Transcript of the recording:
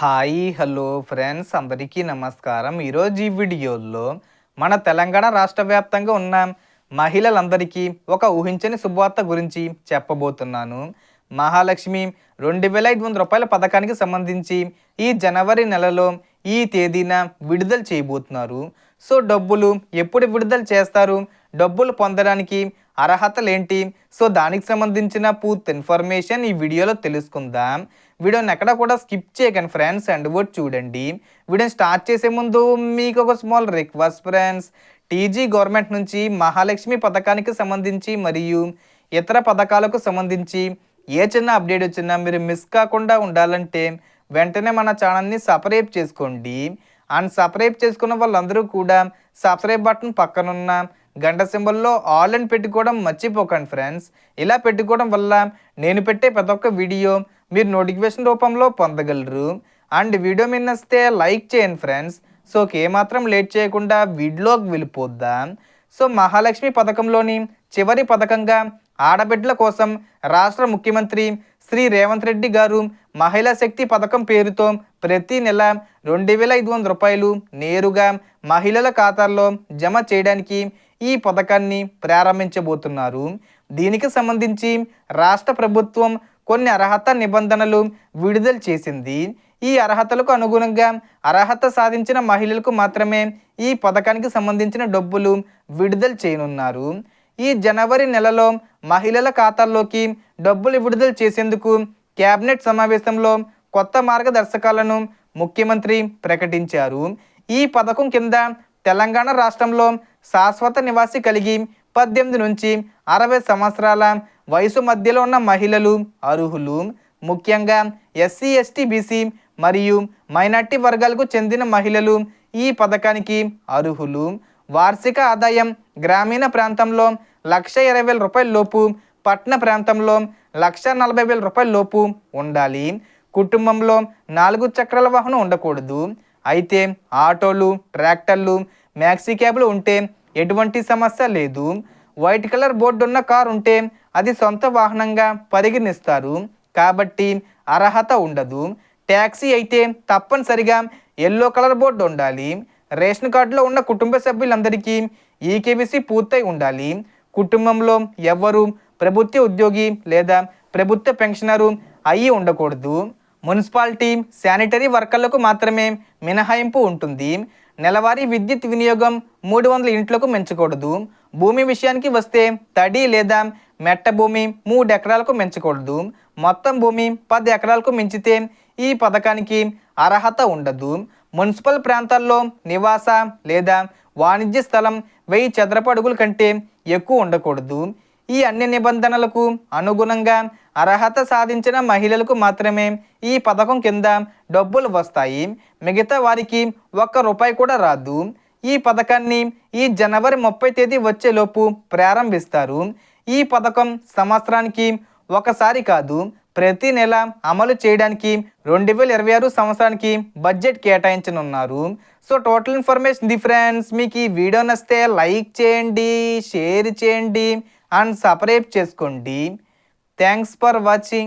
Hi hello friends. అందరికీ నమస్కారం. ఈరోజు ఈ వీడియోలో మన తెలంగాణ రాష్ట్ర వ్యాప్తంగా ఉన్న మహిళలందరికీ ఒక ఊహించని శుభవార్త గురించి చెప్పబోతున్నాను. మహాలక్ష్మి రెండు వేల ఐదు వందల రూపాయల పథకానికి సంబంధించి ఈ జనవరి నెలలో ఈ తేదీన విడుదల చేయబోతున్నారు. సో డబ్బులు ఎప్పుడు విడుదల చేస్తారు? డబ్బులు పొందడానికి అర్హతలేంటి? సో దానికి సంబంధించిన పూర్తి ఇన్ఫర్మేషన్ ఈ వీడియోలో తెలుసుకుందాం. వీడియోని ఎక్కడ కూడా స్కిప్ చేయకండి ఫ్రెండ్స్ అండ్ వర్డ్ చూడండి. వీడియోని స్టార్ట్ చేసే ముందు మీకు ఒక small request friends. TG government నుంచి మహాలక్ష్మి పథకానికి సంబంధించి మరియు ఇతర పథకాలకు సంబంధించి ఏ చిన్న అప్డేట్ వచ్చినా మీరు మిస్ కాకుండా ఉండాలంటే వెంటనే మన ఛానల్ని సపరేట్ చేసుకోండి. అండ్ సపరేట్ చేసుకున్న వాళ్ళందరూ కూడా సబ్స్క్రైబ్ బటన్ పక్కనున్న గంట సింబల్లో ఆల్ అని పెట్టుకోవడం మర్చిపోకండి ఫ్రెండ్స్. ఇలా పెట్టుకోవడం వల్ల నేను పెట్టే ప్రతి ఒక్క వీడియో మీరు నోటిఫికేషన్ రూపంలో పొందగలరు. అండ్ వీడియో మీద నచ్చితే లైక్ చేయండి ఫ్రెండ్స్. సో ఏమాత్రం లేట్ చేయకుండా వీడియోకి వెళ్ళిపోద్దాం. సో మహాలక్ష్మి పథకంలోని చివరి పథకంగా ఆడబిడ్డల కోసం రాష్ట్ర ముఖ్యమంత్రి శ్రీ రేవంత్ రెడ్డి గారు మహిళా శక్తి పథకం పేరుతో ప్రతి నెల రెండు వేల ఐదు వందల రూపాయలు నేరుగా మహిళల ఖాతాల్లో జమ చేయడానికి ఈ పథకాన్ని ప్రారంభించబోతున్నారు. దీనికి సంబంధించి రాష్ట్ర ప్రభుత్వం కొన్ని అర్హత నిబంధనలు విడుదల చేసింది. ఈ అర్హతలకు అనుగుణంగా అర్హత సాధించిన మహిళలకు మాత్రమే ఈ పథకానికి సంబంధించిన డబ్బులు విడుదల చేయనున్నారు. ఈ జనవరి నెలలో మహిళల ఖాతాల్లోకి డబ్బులు విడుదల చేసేందుకు కేబినెట్ సమావేశంలో కొత్త మార్గదర్శకాలను ముఖ్యమంత్రి ప్రకటించారు. ఈ పథకం కింద తెలంగాణ రాష్ట్రంలో శాశ్వత నివాసి కలిగి పద్దెనిమిది నుంచి అరవై సంవత్సరాల వయసు మధ్యలో ఉన్న మహిళలు అర్హులు ముఖ్యంగా ఎస్సీ ఎస్టీ బీసీ మరియు మైనార్టీ వర్గాలకు చెందిన మహిళలు ఈ పథకానికి అర్హులు. వార్షిక ఆదాయం గ్రామీణ ప్రాంతంలో లక్ష ఇరవై వేల రూపాయల లోపు పట్టణ ప్రాంతంలో లక్ష నలభై వేల రూపాయల లోపు ఉండాలి. కుటుంబంలో నాలుగు చక్రాల వాహనం ఉండకూడదు. అయితే ఆటోలు ట్రాక్టర్లు మ్యాక్సీ క్యాబ్లు ఉంటే ఎటువంటి సమస్య లేదు. వైట్ కలర్ బోర్డు ఉన్న కారు ఉంటే అది సొంత వాహనంగా పరిగణిస్తారు. కాబట్టి అర్హత ఉండదు. ట్యాక్సీ అయితే తప్పనిసరిగా ఎల్లో కలర్ బోర్డు ఉండాలి. రేషన్ కార్డులో ఉన్న కుటుంబ సభ్యులందరికీ ఈకేబీసీ పూర్తయి ఉండాలి. కుటుంబంలో ఎవరు ప్రభుత్వ ఉద్యోగి లేదా ప్రభుత్వ పెన్షనరు అయ్యి ఉండకూడదు. మున్సిపాలిటీ శానిటరీ వర్కర్లకు మాత్రమే మినహాయింపు ఉంటుంది. నెలవారీ విద్యుత్ వినియోగం మూడు వందల ఇంట్లకు పెంచకూడదు భూమి విషయానికి వస్తే తడి లేదా మెట్ట భూమి మూడు ఎకరాలకు పెంచకూడదు మొత్తం భూమి పది ఎకరాలకు మించితే ఈ పథకానికి అర్హత ఉండదు. మున్సిపల్ ప్రాంతాల్లో నివాస లేదా వాణిజ్య స్థలం వెయ్యి చదరపు అడుగుల కంటే ఎక్కువ ఉండకూడదు. ఈ అన్ని నిబంధనలకు అనుగుణంగా అర్హత సాధించిన మహిళలకు మాత్రమే ఈ పథకం కింద డబ్బులు వస్తాయి. మిగతా వారికి ఒక్క రూపాయి కూడా రాదు. ఈ పథకాన్ని ఈ జనవరి ముప్పై తేదీ వచ్చేలోపు ప్రారంభిస్తారు. ఈ పథకం సంవత్సరానికి ఒకసారి కాదు ప్రతి నెల అమలు చేయడానికి రెండు వేల ఇరవై ఆరు సంవత్సరానికి budget కేటాయించనున్నారు. So total information the friends మీకు ఈ వీడియో నచ్చితే లైక్ చేయండి షేర్ చేయండి. అండ్ సపరేట్ చేసుకోండి. Thanks for watching